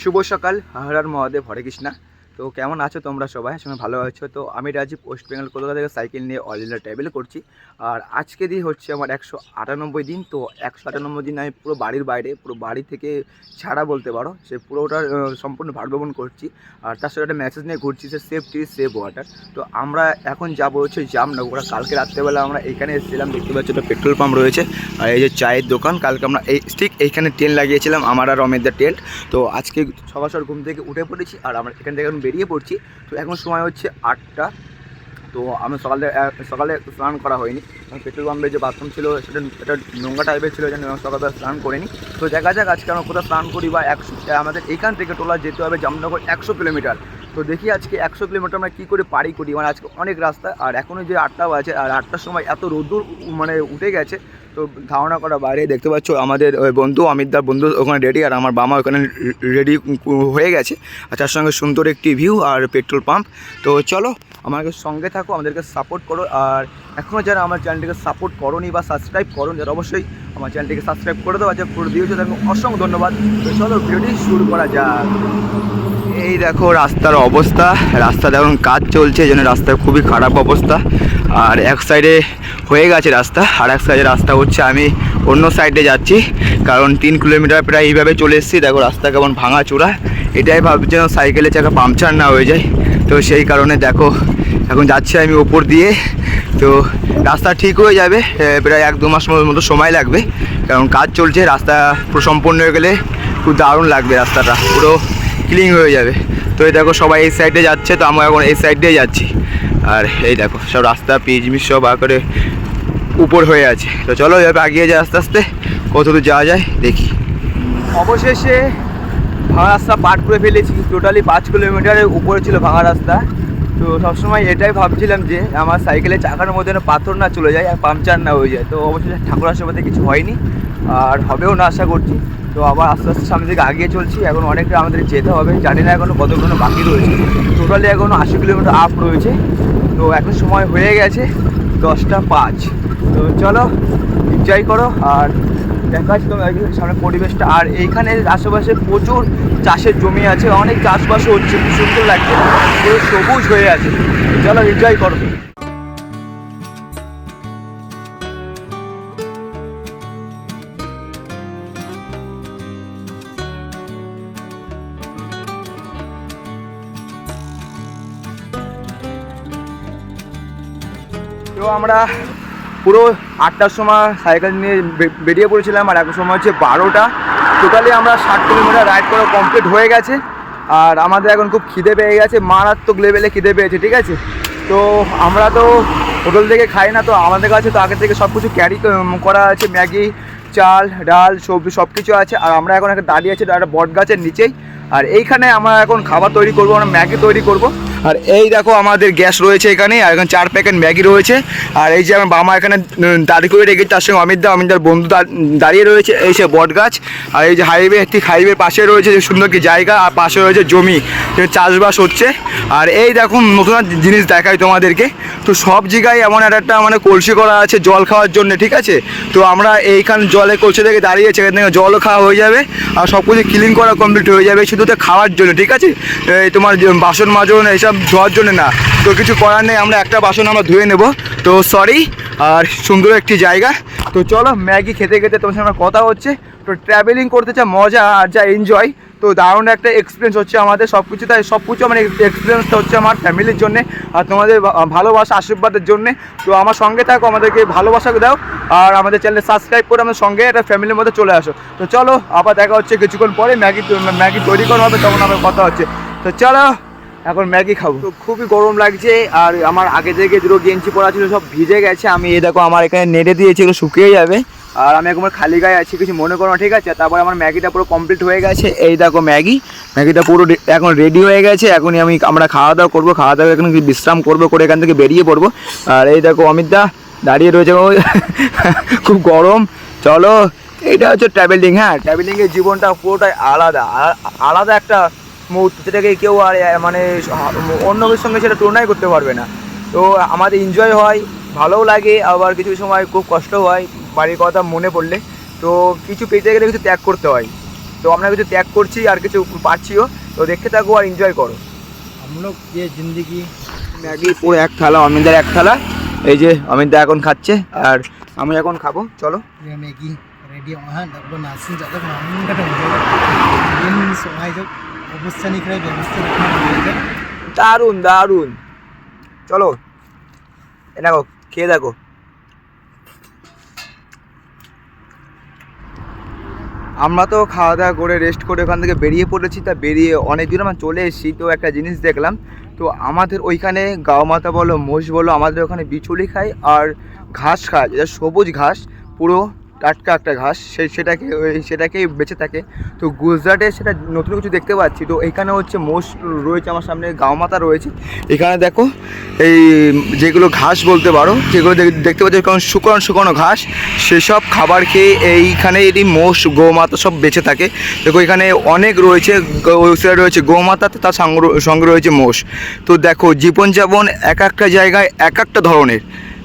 শুভ সকাল হাহরার মহাদেব হরে কৃষ্ণা। তো কেমন আছো তোমরা সবাই? সঙ্গে ভালো আছো। তো আমি রাজীব ওয়েস্ট বেঙ্গল কলকাতা থেকে সাইকেল নিয়ে অল ইন্ডিয়া ট্রাভেল করছি। আর আজকে দিয়ে হচ্ছে আমার একশো আটানব্বই দিন। তো একশো আটানব্বই দিন আমি পুরো বাড়ির বাইরে, পুরো বাড়ি থেকে ছাড়া বলতে পারো। সে পুরোটা সম্পূর্ণ ভারভ্রমণ করছি। আর তার সাথে একটা মেসেজ নিয়ে ঘুরছি, সে সেফটি সেভ ওয়াটার তো আমরা এখন যাব হচ্ছে জামনগর। কালকে রাত্রেবেলা আমরা এখানে এসেছিলাম, দেখতে পাচ্ছি একটা পেট্রোল পাম্প রয়েছে। আর এই যে চায়ের দোকান, কালকে আমরা এই, ঠিক এইখানে টেন্ট লাগিয়েছিলাম, আমার আর অমিতদার টেন্ট তো আজকে সকাল সকাল ঘুম থেকে উঠে পড়েছি, আর আমরা এখান থেকে বেরিয়ে পড়ছি। তো এখন সময় হচ্ছে আটটা। তো আমি সকালে সকালে স্নান করা হয়নি। পেট্রোল পাম্পে যে বাথরুম ছিল, সেটা একটা নোংরা টাইপের ছিল, যেন সকালবেলা স্নান করিনি। তো দেখা যাক আজকে আমরা কোথাও স্নান করি বা একশো আমাদের এখান থেকে টোলা যেতে হবে জামনগর একশো কিলোমিটার। তো দেখি আজকে একশো কিলোমিটার আমরা কী করে পাড়ি করি? মানে আজকে অনেক রাস্তা, আর এখনও যে আটটা বাজে আর আটটার সময় এত রোদ্দুর মানে উঠে গেছে তো ধারণা করা বাইরে দেখতে পাচ্ছ আমাদের, ওই বন্ধু অমিতদার বন্ধু ওখানে রেডি আর আমার বাবা ওখানে রেডি হয়ে গেছে। আর তার সঙ্গে সুন্দর একটি ভিউ আর পেট্রোল পাম্প তো চলো, আমাকে সঙ্গে থাকো, আমাদেরকে সাপোর্ট করো। আর এখনও যারা আমার চ্যানেলটিকে সাপোর্ট করোনি বা সাবস্ক্রাইব করো যারা অবশ্যই আমার চ্যানেলটিকে সাবস্ক্রাইব করে দেওয়া যাক করে দিয়েছ দেখো, অসংখ্য ধন্যবাদ। তো চলো ভিডিওটি শুরু করা যাক। এই দেখো, রাস্তার অবস্থা। রাস্তা এখন কাজ চলছে, এই জন্য রাস্তার খুবই খারাপ অবস্থা। আর এক সাইডে হয়ে গেছে রাস্তা, আর এক সাইডে রাস্তা হচ্ছে আমি অন্য সাইডে যাচ্ছি। কারণ তিন কিলোমিটার প্রায় এইভাবে চলে এসেছি। দেখো রাস্তা কেমন ভাঙা চূড়া। এটাই ভাবছি যেন সাইকেলের চাকা পাংচার না হয়ে যায়। তো সেই কারণে দেখো, এখন যাচ্ছি আমি ওপর দিয়ে। তো রাস্তা ঠিক হয়ে যাবে। প্রায় এক দু মাস মতো সময় লাগবে। কারণ কাজ চলছে, রাস্তা পুরো সম্পূর্ণ হয়ে গেলে খুব দারুণ লাগবে রাস্তাটা। পুরো ক্লিন হয়ে যাবে। তো এই দেখো সবাই এই সাইডে যাচ্ছে, তো আমরা এখন এই সাইড দিয়ে যাচ্ছি। আর এই দেখো, সব রাস্তা, পিচ, মিচ সব আ করে উপর হয়ে আছে। তো চলো এভাবে আগিয়ে যায় আস্তে আস্তে, কত দূর যাওয়া যায় দেখি। অবশেষে ভাঙা রাস্তা পার করে ফেলেছি টোটালি পাঁচ কিলোমিটারের উপরে ছিল ভাঙা রাস্তা। তো সবসময় এটাই ভাবছিলাম যে, আমার সাইকেলের চাকার মধ্যে পাথর না চলে যায় আর পাংচার না হয়ে যায়। তো অবশেষে ঠাকুর আশীর্বাদে কিছু হয়নি, আর হবেও না আশা করছি। তো আবার আস্তে আস্তে সামনের দিকে আগিয়ে চলছি। এখন অনেকটা আমাদের যেতে হবে। জানি না এখনও কতগুলো বাকি রয়েছে। টোটালি এখনও আশি কিলোমিটার আপ রয়েছে। তো এখন সময় হয়ে গেছে দশটা পাঁচ। তো চলো এনজয় করো আর দেখা যাচ্ছে তোমার সামনে পরিবেশটা। আর এইখানে আশেপাশে প্রচুর চাষের জমি আছে। অনেক চাষবাসও হচ্ছে। খুব সুন্দর লাগছে। পুরো সবুজ হয়ে আছে। চলো এনজয় করো। তো আমরা পুরো আটটার সময় সাইকেল নিয়ে বেরিয়ে পড়েছিলাম আর এখন সময় হচ্ছে বারোটা। টোটালি আমরা ষাট কিলোমিটার রাইড করা কমপ্লিট হয়ে গেছে। আর আমাদের এখন খুব খিদে পেয়ে গেছে, মারাত্মক লেভেলে খিদে পেয়েছে, ঠিক আছে? তো আমরা তো হোটেল থেকে খাই না, তো আমাদের কাছে তো আগে থেকে সব কিছু ক্যারি করা আছে, ম্যাগি, চাল, ডাল, সবজি সব কিছু আছে। আর আমরা এখন একটা দাঁড়িয়ে আছি একটা বট গাছের নিচেই। আর এইখানে আমরা এখন খাবার তৈরি করব, আমরা ম্যাগি তৈরি করব। আর এই দেখো আমাদের গ্যাস রয়েছে এখানে, আর এখানে চার প্যাকেট ম্যাগি রয়েছে। আর এই যে আমার বাবা এখানে দাঁড়িয়ে করে রেখেছে, তার সঙ্গে অমিত দা অমিতদার বন্ধু দাঁড়িয়ে রয়েছে, এই সে বট গাছ। আর এই যে হাইওয়ে একটি হাইওয়ের পাশে রয়েছে, যে সুন্দর কি জায়গা, আর পাশে রয়েছে জমি চাষবাস হচ্ছে। আর এই দেখুন নতুন জিনিস দেখাই তোমাদেরকে। তো সব জায়গায় এমন একটা মানে কলসি করা আছে জল খাওয়ার জন্য, ঠিক আছে? তো আমরা এইখান জলে কলসি থেকে দাঁড়িয়েছি এখান থেকে জলও খাওয়া হয়ে যাবে, আর সব কিছু ক্লিন করা কমপ্লিট হয়ে যাবে, শুধু তো খাওয়ার জন্য, ঠিক আছে? তোমার বাসন মাজন, এইসব ধোয়ার জন্য না। তো কিছু করার নেই, আমরা একটা বাসন আমরা ধুয়ে নেব। তো সরি আর সুন্দর একটি জায়গা। তো চলো, ম্যাগি খেতে খেতে তোমার সঙ্গে আমার কথা হচ্ছে। তো ট্রাভেলিং করতে যা মজা আর যা এনজয় তো দারুণ একটা এক্সপিরিয়েন্স হচ্ছে আমাদের সব কিছু তাই সব কিছু আমার এক্সপিরিয়েন্সটা হচ্ছে আমার ফ্যামিলির জন্যে আর তোমাদের ভালোবাসা, আশীর্বাদের জন্যে। তো আমার সঙ্গে থাকো, আমাদেরকে ভালোবাসা দাও আর আমাদের চ্যানেলে সাবস্ক্রাইব করে আমাদের সঙ্গে একটা ফ্যামিলির মধ্যে চলে আসো। তো চলো, আবার দেখা হচ্ছে কিছুক্ষণ পরে, ম্যাগি ম্যাগি তৈরি করা হবে, তখন আমার কথা হচ্ছে। তো চলো এখন ম্যাগি খাব। তো খুবই গরম লাগছে আর আমার আগে থেকে দুটো গেঞ্জি পরা ছিল সব ভিজে গেছে। আমি এই দেখো আমার এখানে নেড়ে দিয়েছি এগুলো শুকিয়ে যাবে। আর আমি একবার খালি গায়ে আছি কিছু মনে করো না ঠিক আছে? তারপর আমার ম্যাগিটা পুরো কমপ্লিট হয়ে গেছে। এই দেখো ম্যাগি। ম্যাগিটা পুরো এখন রেডি হয়ে গেছে। এখনই আমি আমরা খাওয়া দাওয়া করব খাওয়া দাওয়া এখন বিশ্রাম করব করে এখান থেকে বেরিয়ে পড়ব। আর এই দেখো অমিতদা দাঁড়িয়ে রয়েছে খুব গরম। চলো এটা হচ্ছে ট্রাভেলিং হ্যাঁ? ট্রাভেলিংয়ের জীবনটা পুরোটাই আলাদা। আলাদা একটা মুহূর্ত সেটাকে কেউ আর মানে অন্য কিছুর সঙ্গে সেটা তুলনাই করতে পারবে না তো আমাদের এনজয় হয় ভালোও লাগে আবার কিছু সময় খুব কষ্ট হয় বাড়ির কথা মনে পড়লে তো কিছু পেতে গেলে কিছু ত্যাগ করতে হয় তো আমরা কিছু ত্যাগ করছি আর কিছু পাচ্ছিও তো দেখতে থাকো আর এনজয় করো আমরা যে জিন্দগি ম্যাগি পুরো এক থালা অমিনদার এক থালা এই যে অমিনদা এখন খাচ্ছে আর আমি এখন খাব চলো ম্যাগি রেডি হ্যাঁ ডাক্তার নাসিন যাতে সময় দারুণ দারুণ। চলো, এ দেখো, খেয়ে দেখো। আমরা তো খাওয়া দাওয়া করে রেস্ট করে ওখান থেকে বেরিয়ে পড়েছি। তা বেরিয়ে অনেক দূর আমরা চলে এসেছি, তো একটা জিনিস দেখলাম। তো আমাদের ওইখানে গাও মাতা বলো, মোষ বলো, আমাদের ওখানে বিচুলি খায় আর ঘাস খায়। যেটা সবুজ ঘাস, পুরো টাটকা একটা ঘাস, সেই সেটাকে সেটাকেই বেঁচে থাকে। তো গুজরাটে সেটা নতুন কিছু দেখতে পাচ্ছি। তো এখানে হচ্ছে মোষ রয়েছে আমার সামনে গাও মাতা রয়েছে। এখানে দেখো, এই যেগুলো ঘাস বলতে পারো, যেগুলো দেখ- দেখতে পাচ্ছি কারণ শুকনো শুকনো ঘাস। সেসব খাবার খেয়ে এইখানে এটি মোষ গোমাতা সব বেঁচে থাকে। দেখো এখানে অনেক রয়েছে সাইডে রয়েছে গোমাতা তার সঙ্গে রয়েছে মোষ। তো দেখো জীবনযাপন এক একটা জায়গায় এক একটা ধরনের।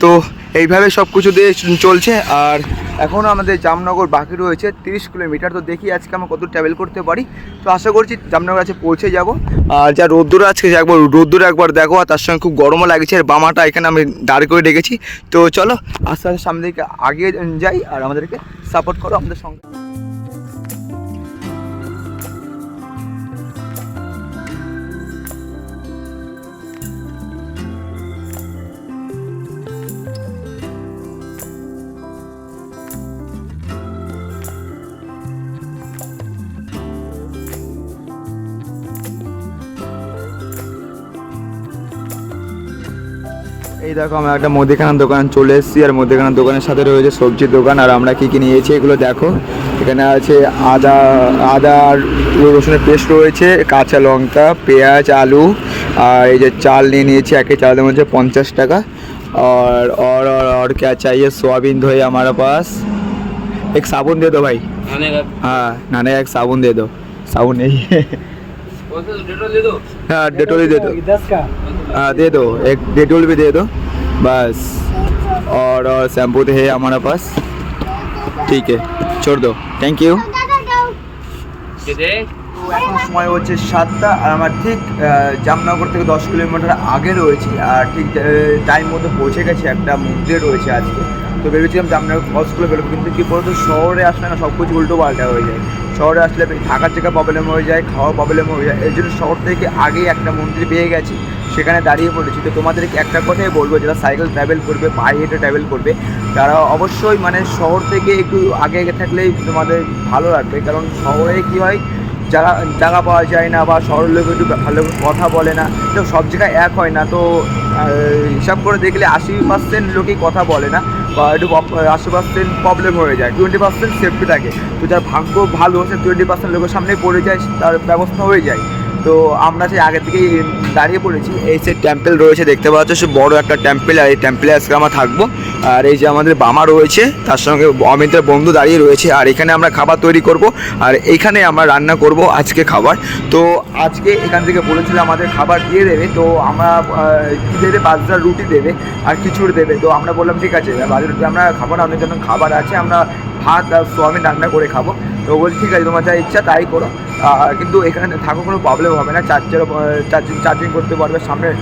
তো এইভাবে সব কিছু দিয়ে চলছে। আর এখনও আমাদের জামনগর বাকি রয়েছে তিরিশ কিলোমিটার। তো দেখি আজকে আমরা কত ট্রাভেল করতে পারি। তো আশা করছি জামনগর আছে পৌঁছে যাব। আর যা রোদ্দুর আজকে একবার, রোদ্দুর একবার দেখো, আর তার সঙ্গে খুব গরমও লাগছে। আর বামাটা এখানে আমি দাঁড় করে ডেকেছি তো চলো, আস্তে আস্তে সামনে দিকে আগে যাই, আর আমাদেরকে সাপোর্ট করো আমাদের সঙ্গে। এই দেখো আমরা একটা মুদিখানার দোকান চলে এসেছি আর মুদিখানার দোকানের সাথে রয়েছে সবজির দোকান আর আমরা কী কী নিয়েছি এগুলো দেখো এখানে আছে আদা আদা আর রসুনের পেস্ট রয়েছে কাঁচা লঙ্কা পেঁয়াজ আলু আর এই যে চাল নিয়ে নিয়েছি একে চালের মধ্যে পঞ্চাশ টাকা और और और और क्या चाहिए सोयाबीन धोए हमारे पास एक साबुन दे दो भाई आने का हाँ नहाने का एक साबुन दे दो साबुन नहीं है कौन सा डेटोल दे दो हाँ डेटोल ही दे दो। दस का हाँ दे दो। एक डेटोल भी दे दो। बस। और और शैम्पू तो है हमारे पास। ठीक है। छोड़ दो। थैंक यू दे दे। এখন সময় হচ্ছে সাতটা আর আমার ঠিক জামনগর থেকে দশ কিলোমিটার আগে রয়েছি আর ঠিক টাইম মতো পৌঁছে গেছি একটা মন্দির রয়েছে আজকে। তো ভেবেছিলাম জামনগর ক্রস করে বেরোবো, কিন্তু কী বলতো, শহরে আসলে না সব কিছু উল্টো পাল্টা হয়ে যায়। শহরে আসলে থাকার জায়গা প্রবলেম হয়ে যায় খাওয়া প্রবলেম হয়ে যায়। এই জন্য শহর থেকে আগেই একটা মন্দির পেয়ে গেছি, সেখানে দাঁড়িয়ে পড়েছি। তো তোমাদেরকে একটা কথাই বলব, যারা সাইকেল ট্রাভেল করবে পায়ে হেঁটে ট্রাভেল করবে, তারা অবশ্যই মানে শহর থেকে একটু আগে থাকলেই তোমাদের ভালো লাগবে। কারণ শহরে কী হয় জায়গা জায়গা পাওয়া যায় না বা শহরের লোক একটু ভালো কথা বলে না। তো সব জায়গায় এক হয় না। তো হিসাব করে দেখলে আশি পার্সেন্ট লোকই কথা বলে না বা একটু আশি পার্সেন্ট প্রবলেম হয়ে যায়। টোয়েন্টি পার্সেন্ট সেফটি থাকে। তো যার ভাগ্য ভালো, সে টোয়েন্টি পার্সেন্ট লোকের সামনে পড়ে যায়, তার ব্যবস্থা হয়ে যায়। তো আমরা সেই আগে থেকেই দাঁড়িয়ে পড়েছি। এই যে টেম্পেল রয়েছে, দেখতে পাচ্ছ, সে বড় একটা টেম্পেল আর এই টেম্পেলে আজকে আমরা থাকব। আর এই যে আমাদের বামা রয়েছে, তার সঙ্গে অমিতের বন্ধু দাঁড়িয়ে রয়েছে। আর এখানে আমরা খাবার তৈরি করব, আর এইখানে আমরা রান্না করব আজকে খাবার। তো আজকে এখান থেকে বলেছিল আমাদের খাবার দিয়ে দেবে, তো আমরা দেবে? বাজরা রুটি দেবে, আর খিচুড়ি দেবে। তো আমরা বললাম, ঠিক আছে বাজরা রুটি, আমরা খাব না, আমাদের জন্য খাবার আছে, আমরা ভাত আর সোয়াবিন রান্না করে খাব। তো বলছি ঠিক আছে তোমার যা ইচ্ছা তাই করো। কিন্তু এখানে থাকো কোনো প্রবলেম হবে না। চার্জের চার্জিং চার্জিং করতে পারবে। সামনে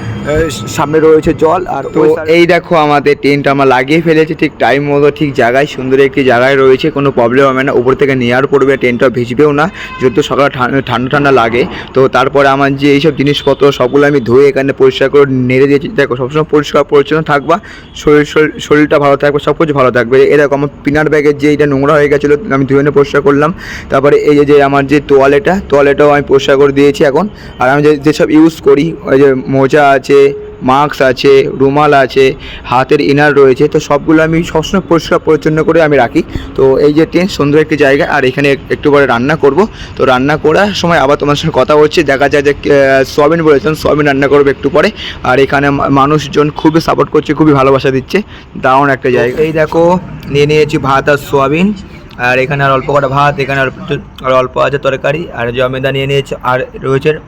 সামনে রয়েছে জল আর তো এই দেখো আমাদের টেন্ট আমরা লাগিয়ে ফেলেছি। ঠিক টাইম মতো ঠিক জায়গায় সুন্দর একটি জায়গায় রয়েছে। কোনো প্রবলেম হবে না। উপর থেকে নেওয়ার পড়বে টেন্টটা ভিজবেও না। যেহেতু সকালে ঠান্ডা ঠান্ডা ঠান্ডা লাগে। তো তারপরে আমার যে এইসব জিনিসপত্র সবগুলো আমি ধুয়ে এখানে পরিষ্কার করে নেড়ে দিয়েছি। দেখো সবসময় পরিষ্কার পরিচ্ছন্ন থাকবা। শরীর শরীর- শরীরটা ভালো থাকবে সব কিছু ভালো থাকবে। এরকম আমার পিনার ব্যাগের যে এটা নোংরা হয়ে গেছিল আমি ধুয়ে এনে পরিষ্কার করলাম। তারপরে এই যে আমার যে তোয়ালেটা তোয়ালেটাও আমি পরিষ্কার করে দিয়েছি এখন। আর আমি যে যেসব ইউজ করি ওই যে মোজা আছে মাস্ক আছে রুমাল আছে হাতের ইনার রয়েছে তো সবগুলো আমি সবসময় পরিষ্কার পরিচ্ছন্ন করে আমি রাখি। তো এই যে টেন্ট সুন্দর একটি জায়গা আর এখানে একটু পরে রান্না করব। তো রান্না করার সময় আবার তোমার সঙ্গে কথা হচ্ছে দেখা যায় যে সোয়াবিন বলেছেন সোয়াবিন রান্না করব একটু পরে। আর এখানে মানুষজন খুবই সাপোর্ট করছে খুবই ভালোবাসা দিচ্ছে। দারুণ একটা জায়গা। এই দেখো নিয়ে নিয়েছি ভাত আর সোয়াবিন। আর এখানে আর অল্প কটা ভাত, এখানে আর একটু- আর অল্প আছে তরকারি, আর জমেদা নিয়ে নিয়েছে, আর রয়েছে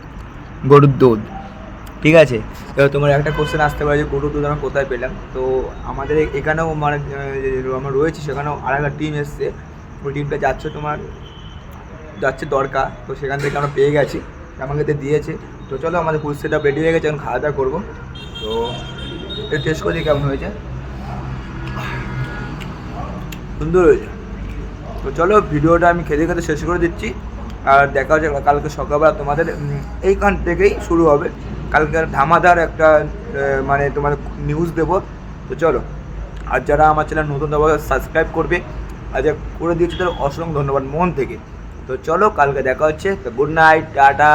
গরুর দুধ। ঠিক আছে? এবার তোমার একটা কোশ্চেন আসতে পারে যে গরুর দুধ আমরা কোথায় পেলাম? তো আমাদের এখানেও মানে আমরা রয়েছে, সেখানেও আর একটা টিম এসছে। ওই টিমটা যাচ্ছে তোমার, যাচ্ছে দরকার, তো সেখান থেকে আমরা পেয়ে গেছি। আমাকে তো দিয়েছে। তো চলো, আমাদের সেট রেডি হয়ে গেছে, এখন খাওয়া দাওয়া করব। তো এটা টেস্ট করে কেমন হয়েছে? সুন্দর হয়েছে। তো চলো ভিডিওটা আমি খেতে খেতে শেষ করে দিচ্ছি। আর দেখা হচ্ছে কালকে সকালবেলা তোমাদের এইখান থেকেই শুরু হবে। কালকে ধামাদার একটা মানে তোমার নিউজ দেবো। তো চলো, আর যারা আমার চ্যানেল নতুন দেবো সাবস্ক্রাইব করবে। আর যা করে দিয়েছে, তাদের অসংখ্য ধন্যবাদ মন থেকে। তো চলো, কালকে দেখা হচ্ছে। তো গুড নাইট টাটা।